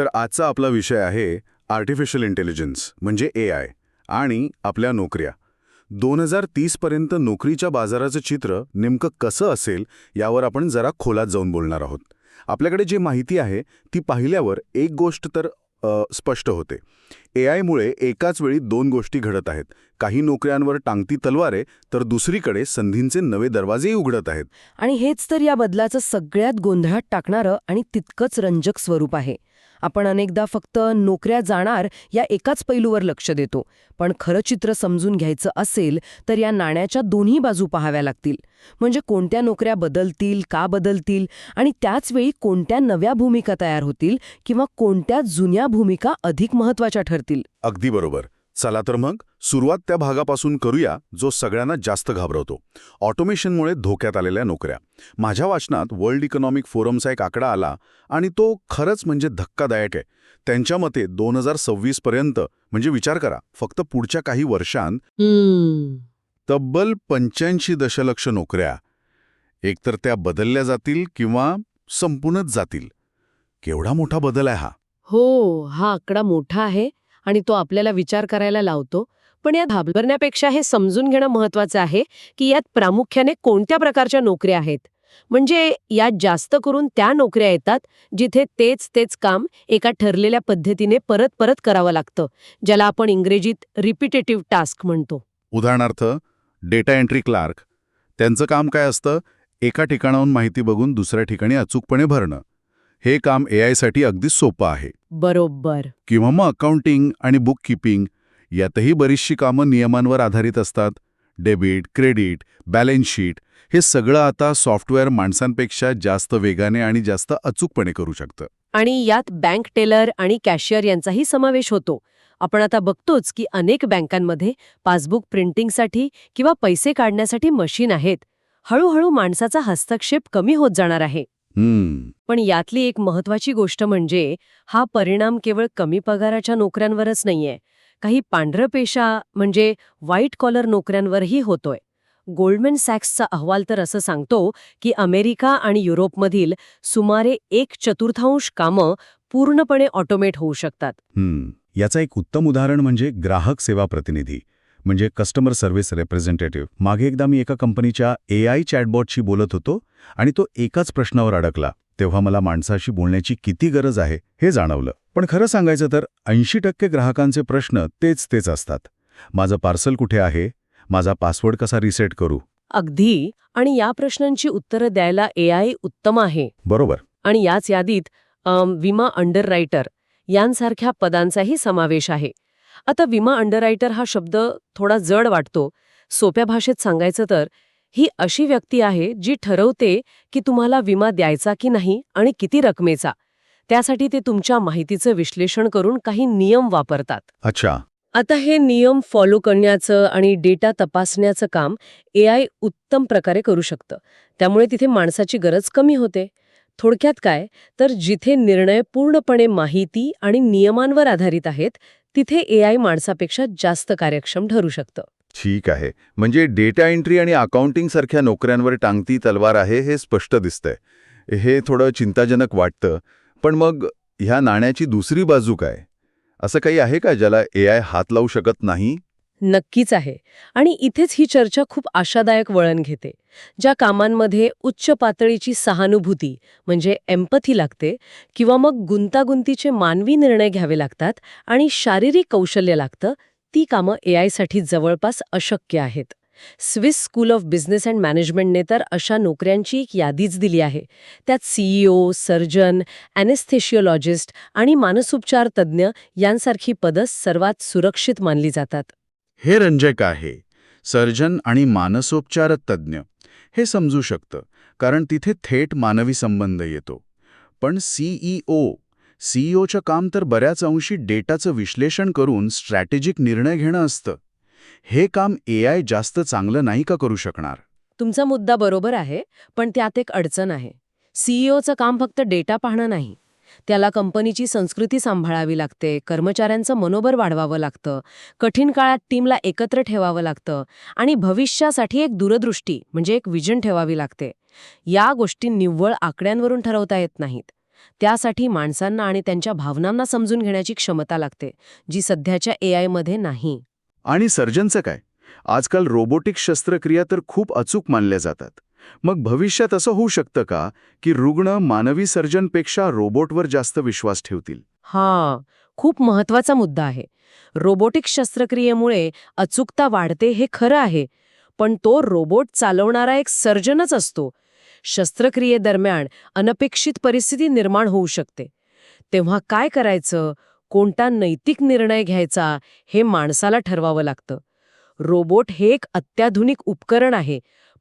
तर आजचा आपला विषय आहे आर्टिफिशियल इंटेलिजन्स म्हणजे ए आय आणि आपल्या नोकऱ्या. दोन हजार तीसपर्यंत नोकरीच्या बाजाराचं चित्र नेमकं कसं असेल यावर आपण जरा खोलात जाऊन बोलणार आहोत. आपल्याकडे जी माहिती आहे ती पाहिल्यावर एक गोष्ट तर स्पष्ट होते. ए आयमुळे एकाच वेळी दोन गोष्टी घडत आहेत. काही नोकऱ्यांवर टांगती तलवारे तर दुसरीकडे संधींचे नवे दरवाजेही उघडत आहेत. आणि हेच तर या बदलाचं सगळ्यात गोंधळात टाकणारं आणि तितकंच रंजक स्वरूप आहे. आपण अनेकदा फक्त नोकऱ्या जाणार या एकाच पैलूवर लक्ष देतो. पण खरं चित्र समजून घ्यायचं असेल तर या नाण्याच्या दोन्ही बाजू पाहाव्या लागतील. म्हणजे कोणत्या नोकऱ्या बदलतील का बदलतील आणि त्याचवेळी कोणत्या नव्या भूमिका तयार होतील किंवा कोणत्या जुन्या भूमिका अधिक महत्त्वाच्या ठरतील? अगदी बरोबर. चला तर मग सुरुवात त्या भागापासून करूया जो सगळ्यांना जास्त घाबरवतो. ऑटोमेशनमुळे धोक्यात आलेल्या नोकऱ्या. माझ्या वाचनात वर्ल्ड इकॉनॉमिक फोरमचा एक आकडा आला आणि तो खरंच म्हणजे धक्कादायक आहे. त्यांच्या मते दोन हजार सव्वीस पर्यंत म्हणजे विचार करा फक्त पुढच्या काही वर्षांत तब्बल पंच्याऐंशी दशलक्ष नोकऱ्या. एकतर त्या बदलल्या जातील किंवा संपूनच जातील. केवढा मोठा बदल आहे हा. हो हा आकडा मोठा आहे. आणि तो आपल्याला विचार करायला लावतो. पण यात घाबरण्यापेक्षा हे समजून घेणं महत्वाचं आहे की यात प्रामुख्याने कोणत्या प्रकारच्या नोकऱ्या आहेत. म्हणजे यात जास्त करून त्या नोकऱ्या येतात जिथे तेच तेच काम एका ठरलेल्या पद्धतीने परत परत करावं लागतं ज्याला आपण इंग्रजीत रिपिटेटिव्ह टास्क म्हणतो. उदाहरणार्थ डेटा एंट्री क्लार्क त्यांचं काम काय असतं? एका ठिकाणाहून माहिती बघून दुसऱ्या ठिकाणी अचूकपणे भरणं. हे काम ए आयसाठी अगदी सोपं आहे. बरोबर. किंवा मग अकाउंटिंग आणि बुक किपिंग यातही बरीचशी कामं नियमांवर आधारित असतात. डेबिट क्रेडिट बॅलन्स शीट हे सगळं आता सॉफ्टवेअर माणसांपेक्षा जास्त वेगाने आणि जास्त अचूकपणे करू शकतं. आणि यात बँक टेलर आणि कॅशियर यांचाही समावेश होतो. आपण आता बघतोच की अनेक बँकांमध्ये पासबुक प्रिंटिंगसाठी किंवा पैसे काढण्यासाठी मशीन आहेत. हळूहळू माणसाचा हस्तक्षेप कमी होत जाणार आहे. पण यातली एक महत्वाची गोष्ट म्हणजे हा परिणाम केवळ कमी पगाराच्या नोकऱ्यांवरच नाहीये. काही पांढरं पेशा म्हणजे व्हाईट कॉलर नोकऱ्यांवरही होतोय. गोल्डमॅन सॅक्सचा अहवाल तर असं सांगतो की अमेरिका आणि युरोपमधील सुमारे एक चतुर्थांश कामं पूर्णपणे ऑटोमेट होऊ शकतात. याचा एक उत्तम उदाहरण म्हणजे ग्राहक सेवा प्रतिनिधी. म्हणजे कस्टमर सर्व्हिस रिप्रेझेंटेटिव्ह मागे एकदा मी एका कंपनीच्या ए आय चॅटबॉटशी बोलत होतो आणि तो एकाच प्रश्नावर अडकला. तेव्हा मला माणसाशी बोलण्याची किती गरज आहे हे जाणवलं. पण खरं सांगायचं तर ऐंशी टक्के ग्राहकांचे प्रश्न तेच तेच असतात. माझं पार्सल कुठे आहे? माझा पासवर्ड कसा रिसेट करू? अगदी. आणि या प्रश्नांची उत्तरं द्यायला ए आय उत्तम आहे. बरोबर. आणि याच यादीत विमा अंडररायटर यांसारख्या पदांचाही समावेश आहे. आता विमा अंडररायटर हा शब्द थोडा जड वाटतो. सोप्या भाषेत सांगायचं तर ही अशी व्यक्ती आहे जी ठरवते की तुम्हाला विमा द्यायचा की नाही आणि किती रकमेचा. त्यासाठी ते तुमच्या माहितीचं विश्लेषण करून काही नियम वापरतात. अच्छा. आता हे नियम फॉलो करण्याचं आणि डेटा तपासण्याचं काम ए आय उत्तम प्रकारे करू शकतं. त्यामुळे तिथे माणसाची गरज कमी होते. थोडक्यात काय? तर जिथे निर्णय पूर्णपणे माहिती आणि नियमांवर आधारित आहेत तिथे ए आय माणसापेक्षा जास्त कार्यक्षम ठरू शकतं. ठीक आहे. म्हणजे डेटा एंट्री आणि अकाउंटिंग सारख्या नोकऱ्यांवर टांगती तलवार आहे हे स्पष्ट दिसतंय. हे थोडं चिंताजनक वाटतं. पण मग ह्या नाण्याची दुसरी बाजू काय? असं काही आहे का ज्याला ए आय हात लावू शकत नाही? नक्कीच आहे. आणि इथेच ही चर्चा खूप आशादायक वळण घेते ज्या कामांमध्ये उच्च पातळीची सहानुभूती म्हणजे एम्पथी लागते किंवा मग गुंतागुंतीचे मानवी निर्णय घ्यावे लागतात आणि शारीरिक कौशल्य लागतं ती कामं ए जवळपास अशक्य आहेत. Swiss school of business and मॅनेजमेंटने तर अशा नोकऱ्यांची एक यादीच दिली आहे. त्यात सीईओ सर्जन ॲनेस्थेशिओलॉजिस्ट आणि मानसोपचार तज्ज्ञ यांसारखी पदं सर्वात सुरक्षित मानली जातात. हे रंजक आहे. सर्जन आणि मानसोपचार तज्ज्ञ हे समजू शकतं कारण तिथे थेट मानवी संबंध येतो. पण सीईओ सीईओचं काम तर बऱ्याच अंशी डेटाचं विश्लेषण करून स्ट्रॅटेजिक निर्णय घेणं असतं. हे काम ए आय जास्त चांगलं नाही का करू शकणार? तुमचा मुद्दा बरोबर आहे पण त्यात एक अडचण आहे. सीईओचं काम फक्त डेटा पाहणं नाही. त्याला कंपनीची संस्कृती सांभाळावी लागते कर्मचाऱ्यांचं मनोबल वाढवावं लागतं कठीण काळात टीमला एकत्र ठेवावं लागतं आणि भविष्यासाठी एक दूरदृष्टी म्हणजे एक विजन ठेवावी लागते. या गोष्टी निव्वळ आकड्यांवरून ठरवता येत नाहीत. त्यासाठी माणसांना आणि त्यांच्या भावनांना समजून घेण्याची क्षमता लागते जी सध्याच्या ए मध्ये नाही. आणि सर्जनचं काय? आजकाल रोबोटिक शस्त्रक्रिया तर खूप अचूक मानल्या जातात. मग भविष्यात असं होऊ शकतं का की रुग्ण मानवी सर्जनपेक्षा रोबोटवर जास्त विश्वास ठेवतील? हा खूप महत्त्वाचा मुद्दा आहे. रोबोटिक शस्त्रक्रियेमुळे अचूकता वाढते हे खरं आहे पण तो रोबोट चालवणारा एक सर्जनच असतो. शस्त्रक्रियेदरम्यान अनपेक्षित परिस्थिती निर्माण होऊ शकते. तेव्हा काय करायचं? कोणता नैतिक निर्णय घ्यायचा हे माणसाला ठरवावं लागतं. रोबोट हे एक अत्याधुनिक उपकरण आहे.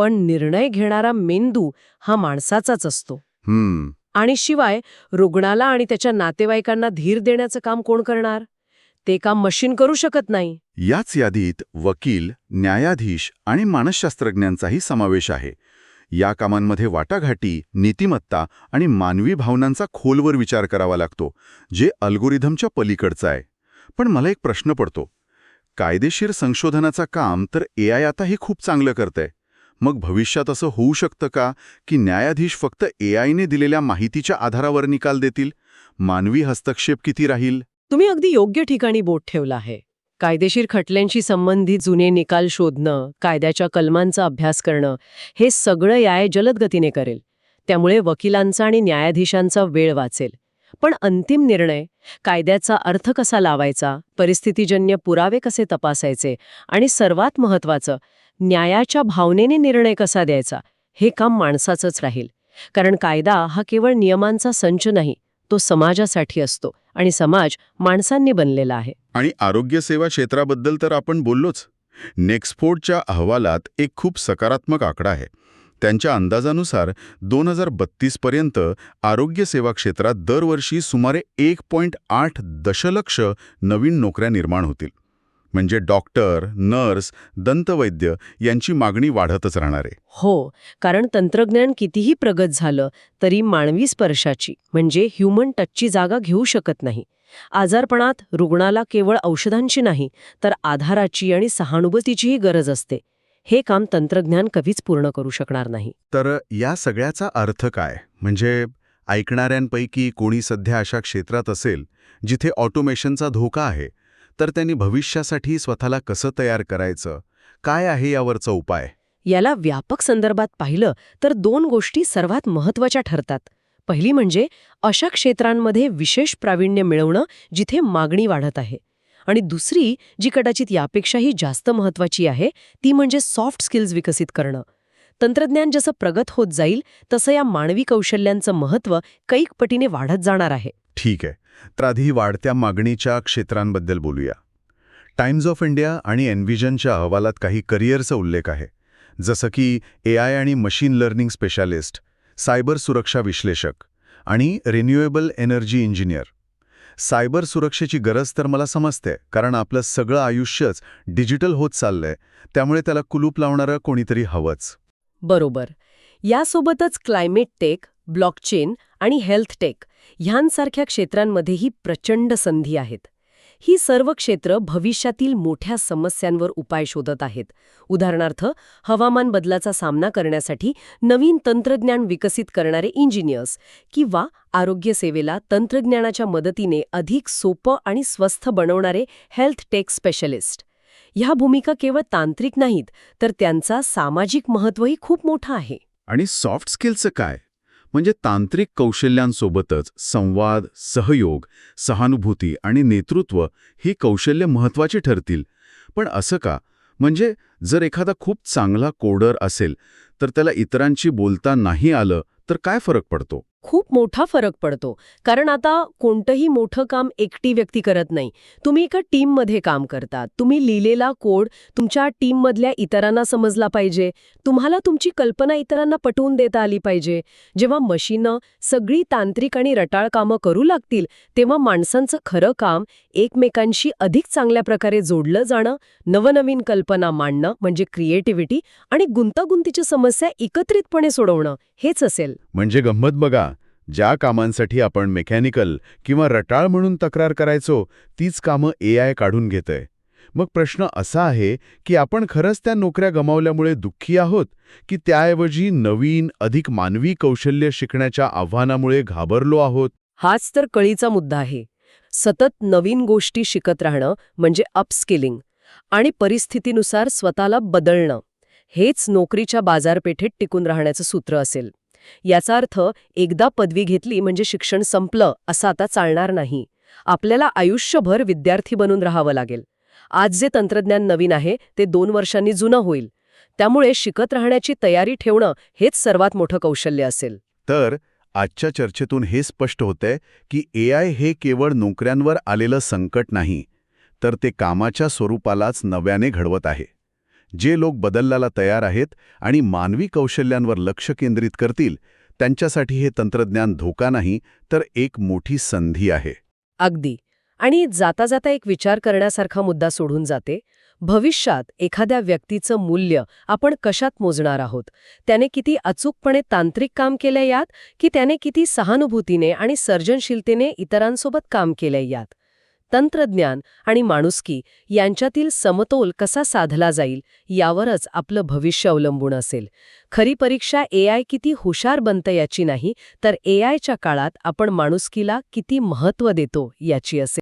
पण निर्णय घेणारा मेंदू हा माणसाचाच असतो. हम्म. आणि शिवाय रुग्णाला आणि त्याच्या नातेवाईकांना धीर देण्याचं काम कोण करणार? ते काम मशीन करू शकत नाही. याच यादीत वकील न्यायाधीश आणि मानसशास्त्रज्ञांचाही समावेश आहे. या कामांमध्ये वाटाघाटी नीतिमत्ता आणि मानवी भावनांचा खोलवर विचार करावा लागतो जे अल्गोरिथमच्या पलीकडचं आहे. पण मला एक प्रश्न पडतो. कायदेशीर संशोधनाचं काम तर ए आता हे खूप चांगलं करतंय. मग भविष्यात असं होऊ शकतं का की न्यायाधीश फक्त ए आयने दिलेल्या माहितीच्या आधारावर निकाल देतील? मानवी हस्तक्षेप किती राहील? तुम्ही अगदी योग्य ठिकाणी बोट ठेवला आहे. कायदेशीर खटल्यांशी संबंधित जुने निकाल शोधणं कायद्याच्या कलमांचा अभ्यास करणं हे सगळं याय जलद गतीने करेल. त्यामुळे वकिलांचा आणि न्यायाधीशांचा वेळ वाचेल. पण अंतिम निर्णय कायद्याचा अर्थ कसा लावायचा परिस्थितीजन्य पुरावे कसे तपासायचे आणि सर्वात महत्वाचं न्यायाच्या भावनेने निर्णय कसा द्यायचा हे काम माणसाचंच राहील. कारण कायदा हा केवळ नियमांचा संच नाही तो समाजासाठी असतो आणि समाज माणसांनी बनलेला आहे. आणि आरोग्यसेवा क्षेत्राबद्दल तर आपण बोललोच. नेक्सफोर्डच्या अहवालात एक खूप सकारात्मक आकडा आहे. त्यांच्या अंदाजानुसार दोन हजार बत्तीसपर्यंत आरोग्यसेवा क्षेत्रात दरवर्षी सुमारे एक पॉईंट आठ दशलक्ष नवीन नोकऱ्या निर्माण होतील. म्हणजे डॉक्टर नर्स दंतवैद्य यांची मागणी वाढतच राहणार आहे. हो कारण तंत्रज्ञान कितीही प्रगत झालं तरी मानवी स्पर्शाची म्हणजे ह्युमन टचची जागा घेऊ शकत नाही. आजारपणात रुग्णाला केवळ औषधांची नाही तर आधाराची आणि सहानुभूतीचीही गरज असते. हे काम तंत्रज्ञान कधीच पूर्ण करू शकणार नाही. तर या सगळ्याचा अर्थ काय? म्हणजे ऐकणाऱ्यांपैकी कोणी सध्या अशा क्षेत्रात असेल जिथे ऑटोमेशनचा धोका आहे तर त्यांनी भविष्यासाठी स्वतःला कसं तयार करायचं? काय आहे यावरचा उपाय? याला व्यापक संदर्भात पाहिलं तर दोन गोष्टी सर्वात महत्त्वाच्या ठरतात. पहिली म्हणजे अशा क्षेत्रांमध्ये विशेष प्रावीण्य मिळवणं जिथे मागणी वाढत आहे. आणि दुसरी जी कदाचित यापेक्षाही जास्त महत्वाची आहे ती म्हणजे सॉफ्ट स्किल्स विकसित करणं. तंत्रज्ञान जसं प्रगत होत जाईल तसं या मानवी कौशल्यांचं महत्त्व कैक पटीने वाढत जाणार आहे. ठीक आहे. तर आधी वाढत्या मागणीच्या क्षेत्रांबद्दल बोलूया. टाइम्स ऑफ इंडिया आणि एनव्हिजनच्या अहवालात काही करिअरचा उल्लेख आहे. जसं की ए आय आणि मशीन लर्निंग स्पेशालिस्ट सायबर सुरक्षा विश्लेषक आणि रिन्युएबल एनर्जी इंजिनियर. सायबर सुरक्षेची गरज तर मला समजते कारण आपलं सगळं आयुष्यच डिजिटल होत चाललंय त्यामुळे त्याला कुलूप लावणारं कोणीतरी हवंच. बरोबर. यासोबतच क्लायमेट टेक ब्लॉकचेन आणि हेल्थ टेक ह्यांसारख्या क्षेत्रांमध्येही प्रचंड संधी आहेत. ही सर्व क्षेत्र भविष्यातील मोठ्या समस्यांवर उपाय शोधत आहेत. उदाहरणार्थ हवामान बदलाचा सामना करण्यासाठी नवीन तंत्रज्ञान विकसित करणारे इंजिनियर्स किंवा आरोग्यसेवेला तंत्रज्ञानाच्या मदतीने अधिक सोपं आणि स्वस्थ बनवणारे हेल्थ टेक स्पेशलिस्ट. ह्या भूमिका केवळ तांत्रिक नाहीत तर त्यांचा सामाजिक महत्त्वही खूप मोठा आहे. आणि सॉफ्ट स्किलचं काय? म्हणजे तांत्रिक कौशल्यांसोबतच संवाद सहयोग सहानुभूती आणि नेतृत्व ही कौशल्य महत्वाची ठरतील. पण असं का? म्हणजे जर एखादा खूप चांगला कोडर असेल तर त्याला इतरांशी बोलता नाही आलं तर काय फरक पडतो? खूप मोठा फरक पडतो. कारण आता कोणतंही मोठं काम एकटी व्यक्ती करत नाही. तुम्ही एका टीममध्ये काम करता. तुम्ही लिहिलेला कोड तुमच्या टीममधल्या इतरांना समजला पाहिजे. तुम्हाला तुमची कल्पना इतरांना पटवून देता आली पाहिजे. जेव्हा मशीनं सगळी तांत्रिक आणि रटाळ कामं करू लागतील तेव्हा माणसांचं खरं काम एकमेकांशी अधिक चांगल्या प्रकारे जोडलं जाणं नवनवीन कल्पना मांडणं म्हणजे क्रिएटिव्हिटी आणि गुंतागुंतीच्या समस्या एकत्रितपणे सोडवणं हेच असेल. म्हणजे गंमत बघा. ज्या कामांसाठी आपण मेकॅनिकल किंवा रटाळ म्हणून तक्रार करायचो तीच कामं ए आय काढून घेतंय. मग प्रश्न असा आहे की आपण खरंच त्या नोकऱ्या गमावल्यामुळे दुःखी आहोत की त्याऐवजी नवीन अधिक मानवी कौशल्य शिकण्याच्या आव्हानामुळे घाबरलो आहोत? हाच तर कळीचा मुद्दा आहे. सतत नवीन गोष्टी शिकत राहणं म्हणजे अपस्किलिंग आणि परिस्थितीनुसार स्वतःला बदलणं. हेच नोकरीच्या बाजारपेठेत टिकून राहण्याचं सूत्र असेल. याचा अर्थ एकदा पदवी घेतली म्हणजे शिक्षण संपलं असं आता चालणार नाही. आपल्याला आयुष्यभर विद्यार्थी बनून राहावं लागेल. आज जे तंत्रज्ञान नवीन आहे ते दोन वर्षांनी जुनं होईल. त्यामुळे शिकत राहण्याची तयारी ठेवणं हेच सर्वात मोठं कौशल्य असेल. तर आजच्या चर्चेतून हे स्पष्ट होतंय की एआय हे केवळ नोकऱ्यांवर आलेलं संकट नाही तर ते कामाच्या स्वरूपालाच नव्याने घडवत आहे. जे लोक बदलल्याला तयार आहेत आणि मानवी कौशल्यांवर लक्ष केंद्रित करतील त्यांच्यासाठी हे तंत्रज्ञान धोका नाही तर एक मोठी संधी आहे. अगदी. आणि जाता जाता एक विचार करण्यासारखा मुद्दा सोडून जाते. भविष्यात एखाद्या व्यक्तीचं मूल्य आपण कशात मोजणार आहोत? त्याने किती अचूकपणे तांत्रिक काम केलंय यात? की त्याने किती सहानुभूतीने आणि सर्जनशीलतेने इतरांसोबत काम केलंय यात? तंत्रज्ञान आणि माणुसकी यांच्यातील समतोल कसा साधला जाईल यावरच आपलं भविष्य अवलंबून असेल. खरी परीक्षा एआय किती हुशार बनतं याची नाही तर एआयच्या काळात आपण माणुसकीला किती महत्त्व देतो याची असेल.